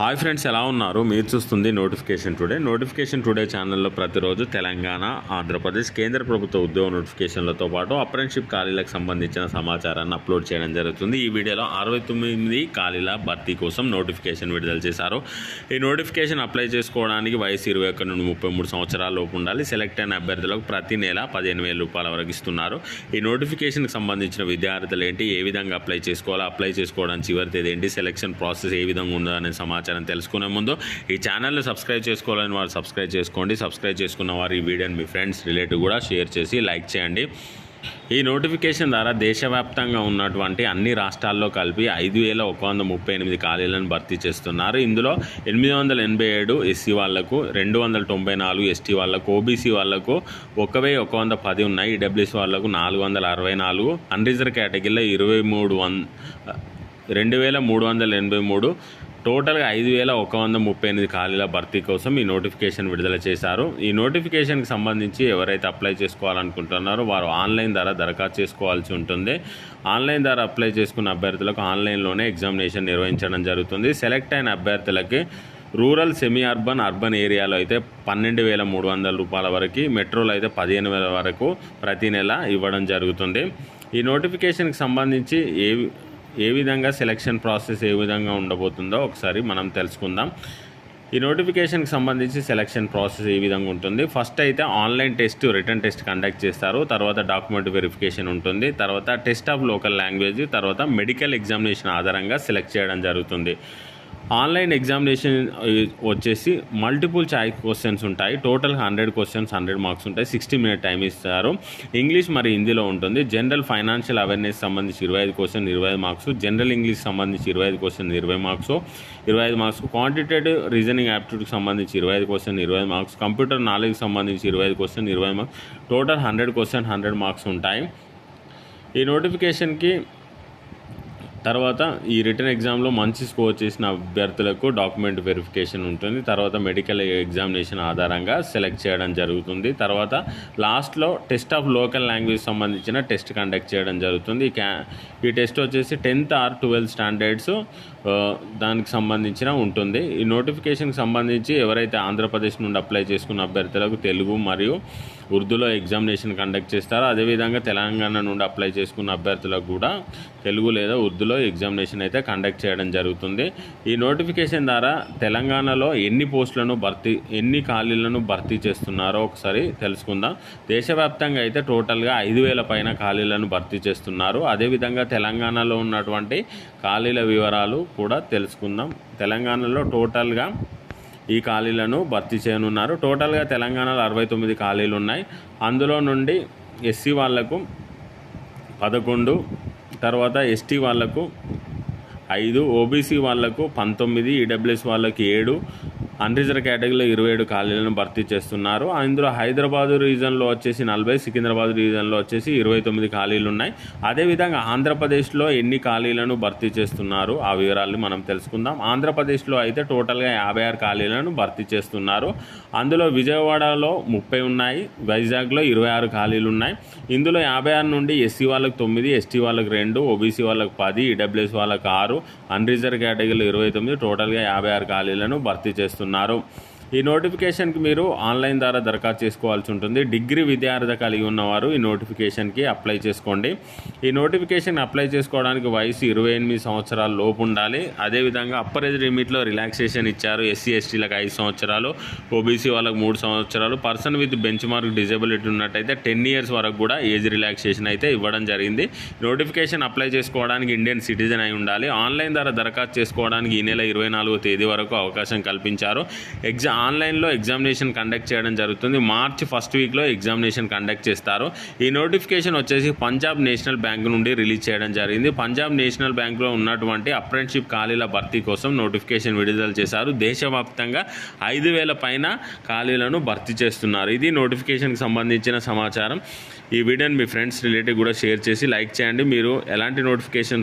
Hi friends ఎలా ఉన్నారు? మీరు చూస్తుంది నోటిఫికేషన్ టుడే. నోటిఫికేషన్ టుడే ఛానల్లో ప్రతిరోజు తెలంగాణ ఆంధ్రప్రదేశ్ కేంద్ర ప్రభుత్వ ఉద్యోగ నోటిఫికేషన్లతో పాటు అప్రెంటిషిప్ ఖాళీలకు సంబంధించిన సమాచారాన్ని అప్లోడ్ చేయడం జరుగుతుంది. ఈ వీడియోలో అరవై తొమ్మిది ఖాళీల భర్తీ కోసం నోటిఫికేషన్ విడుదల చేశారు. ఈ నోటిఫికేషన్ అప్లై చేసుకోవడానికి వయసు ఇరవై ఒకటి నుండి ముప్పై మూడు సంవత్సరాల లోపు ఉండాలి. సెలెక్ట్ అయిన అభ్యర్థులకు ప్రతి నెల పదిహేను వేల రూపాయల వరకు ఇస్తున్నారు. ఈ నోటిఫికేషన్కి సంబంధించిన విద్యార్థులు ఏంటి? ఏ విధంగా అప్లై చేసుకోవాలో అప్లై చేసుకోవడానికి చివరి తేదీ ఏంటి? సెలక్షన్ ప్రాసెస్ ఏ విధంగా ఉందో అనే సమాచారం తెలుసుకునే ముందు ఈ ఛానల్ని సబ్స్క్రైబ్ చేసుకోవాలని వారు సబ్స్క్రైబ్ చేసుకోండి. సబ్స్క్రైబ్ చేసుకున్న వారు ఈ వీడియోని మీ ఫ్రెండ్స్ రిలేటివ్ కూడా షేర్ చేసి లైక్ చేయండి. ఈ నోటిఫికేషన్ ద్వారా దేశవ్యాప్తంగా ఉన్నటువంటి అన్ని రాష్ట్రాల్లో కలిపి ఐదు వేల ఒక వంద ముప్పై ఎనిమిది ఖాళీలను భర్తీ చేస్తున్నారు. ఇందులో ఎనిమిది వందల ఎనభై ఏడు ఎస్సీ వాళ్ళకు రెండు వందల తొంభై నాలుగు ఎస్టీ వాళ్ళకు ఓబీసీ వాళ్ళకు ఒక వెయ్యి ఒక వంద పది ఉన్నాయి. ఈడబ్ల్యూసీ వాళ్ళకు నాలుగు వందల అరవై నాలుగు. అన్రిజర్వ్ కేటగిరీలో ఇరవై మూడు వన్ రెండు వేల మూడు వందల ఎనభై మూడు టోటల్గా ఐదు వేల ఒక వంద ముప్పై ఎనిమిది ఖాళీల భర్తీ కోసం ఈ నోటిఫికేషన్ విడుదల చేశారు. ఈ నోటిఫికేషన్కి సంబంధించి ఎవరైతే అప్లై చేసుకోవాలనుకుంటున్నారో వారు ఆన్లైన్ ద్వారా దరఖాస్తు చేసుకోవాల్సి ఉంటుంది. ఆన్లైన్ ద్వారా అప్లై చేసుకున్న అభ్యర్థులకు ఆన్లైన్లోనే ఎగ్జామినేషన్ నిర్వహించడం జరుగుతుంది. సెలెక్ట్ అయిన అభ్యర్థులకి రూరల్ సెమీ అర్బన్ అర్బన్ ఏరియాలో అయితే పన్నెండు వేల మూడు వందల రూపాయల వరకు మెట్రోలో అయితే పదిహేను వేల వరకు ప్రతి నెల ఇవ్వడం జరుగుతుంది. ఈ నోటిఫికేషన్కి సంబంధించి ఏ ఏ విధంగా సెలక్షన్ ప్రాసెస్ ఏ విధంగా ఉండబోతుందో ఒకసారి మనం తెలుసుకుందాం. ఈ నోటిఫికేషన్కి సంబంధించి సెలక్షన్ ప్రాసెస్ ఏ విధంగా ఉంటుంది? ఫస్ట్ అయితే online test return test conduct చేస్తారు. తర్వాత డాక్యుమెంట్ వెరిఫికేషన్ ఉంటుంది. తర్వాత టెస్ట్ ఆఫ్ లోకల్ లాంగ్వేజ్ తర్వాత మెడికల్ ఎగ్జామినేషన్ ఆధారంగా సెలెక్ట్ చేయడం జరుగుతుంది. ఆన్లైన్ ఎగ్జామినేషన్ వచ్చేసి మల్టిపుల్ చాయిస్ క్వశ్చన్స్ ఉంటాయి. Total hundred questions hundred marks ఉంటాయి. సిక్స్టీ మినిట్ టైం ఇస్తారు. ఇంగ్లీష్ మరి హిందీలో ఉంటుంది. జనరల్ ఫైనాన్షియల్ అవేర్నెస్ సంబంధించి ఇరవై ఐదు క్వశ్చన్ ఇరవై ఐదు మార్క్స్. జనరల్ ఇంగ్లీష్ సంబంధించి ఇరవై ఐదు క్వశ్చన్ ఇరవై మార్క్స్. ఇరవై ఐదు మార్క్స్. క్వాంటిటేటివ్ రీజనింగ్ యాప్టిట్యూడ్కి సంబంధించి ఇరవై ఐదు క్వశ్చన్ ఇరవై ఐదు మార్క్స్. కంప్యూటర్ నాలెడ్జ్ సంబంధించి ఇరవై ఐదు క్వశ్చన్ ఇరవై marks. Total hundred question hundred marks ఉంటాయి. ఈ నోటిఫికేషన్కి తర్వాత ఈ రిటర్న్ ఎగ్జామ్లో మంచి స్కోర్ చేసిన అభ్యర్థులకు డాక్యుమెంట్ వెరిఫికేషన్ ఉంటుంది. తర్వాత మెడికల్ ఎగ్జామినేషన్ ఆధారంగా సెలెక్ట్ చేయడం జరుగుతుంది. తర్వాత లాస్ట్లో టెస్ట్ ఆఫ్ లోకల్ లాంగ్వేజ్ సంబంధించిన టెస్ట్ కండక్ట్ చేయడం జరుగుతుంది. ఈ క్యా ఈ టెస్ట్ వచ్చేసి టెన్త్ ఆర్ ట్వెల్త్ స్టాండర్డ్స్ దానికి సంబంధించిన ఉంటుంది. ఈ నోటిఫికేషన్కి సంబంధించి ఎవరైతే ఆంధ్రప్రదేశ్ నుండి అప్లై చేసుకున్న అభ్యర్థులకు తెలుగు మరియు ఉర్దూలో ఎగ్జామినేషన్ కండక్ట్ చేస్తారో అదేవిధంగా తెలంగాణ నుండి అప్లై చేసుకున్న అభ్యర్థులకు కూడా తెలుగు లేదా ఉర్దూలో ఎగ్జామినేషన్ అయితే కండక్ట్ చేయడం జరుగుతుంది. ఈ నోటిఫికేషన్ ద్వారా తెలంగాణలో ఎన్ని పోస్టులను భర్తీ ఎన్ని ఖాళీలను భర్తీ చేస్తున్నారో ఒకసారి తెలుసుకుందాం. దేశవ్యాప్తంగా అయితే టోటల్గా ఐదు వేల పైన ఖాళీలను భర్తీ చేస్తున్నారు. అదేవిధంగా తెలంగాణలో ఉన్నటువంటి ఖాళీల వివరాలు కూడా తెలుసుకుందాం. తెలంగాణలో టోటల్గా ఈ ఖాళీలను భర్తీ చేయనున్నారు. టోటల్గా తెలంగాణలో అరవై తొమ్మిది ఖాళీలు ఉన్నాయి. అందులో నుండి ఎస్సీ వాళ్ళకు పదకొండు తర్వాత ఎస్టీ వాళ్ళకు ఐదు ఓబీసీ వాళ్ళకు పంతొమ్మిది ఈడబ్ల్యూఎస్ వాళ్ళకి ఏడు అన్రిజర్వ్ కేటగిరీలో ఇరవై ఏడు ఖాళీలను భర్తీ చేస్తున్నారు. అందులో హైదరాబాదు రీజన్లో వచ్చేసి నలభై సికింద్రాబాద్ రీజన్లో వచ్చేసి ఇరవై తొమ్మిది ఖాళీలు ఉన్నాయి అదేవిధంగా ఆంధ్రప్రదేశ్లో ఎన్ని ఖాళీలను భర్తీ చేస్తున్నారు? ఆ వివరాలను మనం తెలుసుకుందాం. ఆంధ్రప్రదేశ్లో అయితే టోటల్గా యాభై ఆరు ఖాళీలను భర్తీ చేస్తున్నారు. అందులో విజయవాడలో ముప్పై ఉన్నాయి. వైజాగ్లో ఇరవై ఆరు ఖాళీలు ఉన్నాయి ఇందులో యాభై ఆరు నుండి ఎస్సీ వాళ్ళకి తొమ్మిది ఎస్టీ వాళ్ళకి రెండు ఓబీసీ వాళ్ళకి పది ఈడబ్ల్యూఎస్ వాళ్ళకి ఆరు. అన్రిజర్వ్ కేటగిరీలో ఇరవై తొమ్మిది టోటల్గా యాభై ఆరు ఖాళీలను భర్తీ చేస్తున్నారు. ఉన్నారు. ఈ నోటిఫికేషన్కి మీరు ఆన్లైన్ ద్వారా దరఖాస్తు చేసుకోవాల్సి ఉంటుంది. డిగ్రీ విద్యార్థి కలిగి ఉన్నవారు ఈ నోటిఫికేషన్కి అప్లై చేసుకోండి. ఈ నోటిఫికేషన్ అప్లై చేసుకోవడానికి వయసు ఇరవై ఎనిమిది సంవత్సరాల లోపు ఉండాలి. అదేవిధంగా అప్పర్ ఏజ్ లిమిట్లో రిలాక్సేషన్ ఇచ్చారు ఎస్సీ ఎస్టీలకు ఐదు సంవత్సరాలు ఓబీసీ వాళ్ళకి మూడు సంవత్సరాలు. Person with bench mark disability ఉన్నట్టయితే టెన్ ఇయర్స్ వరకు కూడా ఏజ్ రిలాక్సేషన్ అయితే ఇవ్వడం జరిగింది. నోటిఫికేషన్ అప్లై చేసుకోవడానికి ఇండియన్ సిటిజన్ అయి ఉండాలి. ఆన్లైన్ ద్వారా దరఖాస్తు చేసుకోవడానికి ఈ నెల ఇరవై నాలుగో తేదీ వరకు అవకాశం కల్పించారు. ఎగ్జామ్ ఆన్లైన్లో ఎగ్జామినేషన్ కండక్ట్ చేయడం జరుగుతుంది. మార్చ్ ఫస్ట్ వీక్లో ఎగ్జామినేషన్ కండక్ట్ చేస్తారు. ఈ నోటిఫికేషన్ వచ్చేసి పంజాబ్ నేషనల్ బ్యాంక్ నుండి రిలీజ్ చేయడం జరిగింది. పంజాబ్ నేషనల్ బ్యాంక్లో ఉన్నటువంటి అప్రెంటిషిప్ ఖాళీల భర్తీ కోసం నోటిఫికేషన్ విడుదల చేశారు. దేశవ్యాప్తంగా ఐదు వేల పైన ఖాళీలను భర్తీ చేస్తున్నారు. ఇది నోటిఫికేషన్కి సంబంధించిన సమాచారం. ఈ వీడియోని మీ ఫ్రెండ్స్ రిలేటివ్ కూడా షేర్ చేసి లైక్ చేయండి. మీరు ఎలాంటి నోటిఫికేషన్